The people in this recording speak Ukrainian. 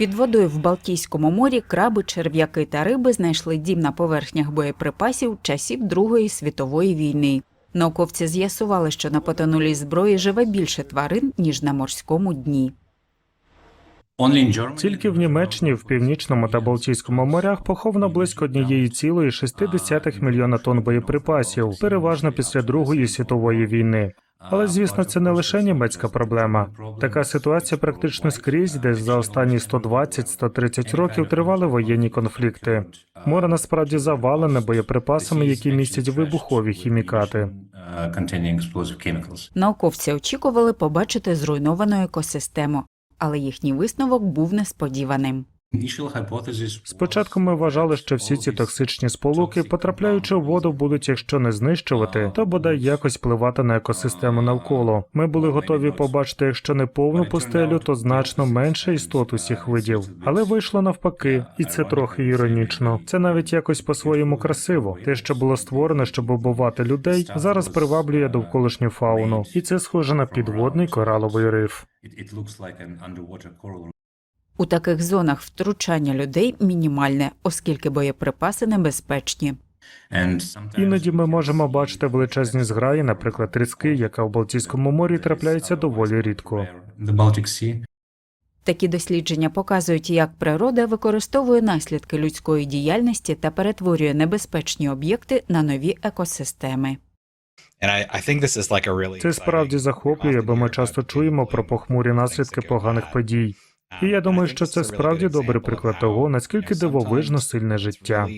Під водою в Балтійському морі краби, черв'яки та риби знайшли дім на поверхнях боєприпасів часів Другої світової війни. Науковці з'ясували, що на потонулій зброї живе більше тварин, ніж на морському дні. Тільки в Німеччині, в північному та Балтійському морях поховано близько 1,6 мільйона тонн боєприпасів, переважно після Другої світової війни. Але звісно, це не лише німецька проблема. Така ситуація практично скрізь, де за останні 120-130 років тривали воєнні конфлікти. Море насправді завалене боєприпасами, які містять вибухові хімікати. Науковці очікували побачити зруйновану екосистему, але їхній висновок був несподіваним. Спочатку ми вважали, що всі ці токсичні сполуки, потрапляючи в воду, будуть, якщо не знищувати, то бодай якось впливати на екосистему навколо. Ми були готові побачити, якщо не повну пустелю, то значно менше істот усіх видів. Але вийшло навпаки, і це трохи іронічно. Це навіть якось по-своєму красиво. Те, що було створено, щоб обувати людей, зараз приваблює довколишню фауну, і це схоже на підводний кораловий риф. У таких зонах втручання людей мінімальне, оскільки боєприпаси небезпечні. Іноді ми можемо бачити величезні зграї, наприклад, тріски, яка в Балтійському морі трапляється доволі рідко. Такі дослідження показують, як природа використовує наслідки людської діяльності та перетворює небезпечні об'єкти на нові екосистеми. Це справді захоплює, бо ми часто чуємо про похмурі наслідки поганих подій. І я думаю, що це справді добрий приклад того, наскільки дивовижно сильне життя.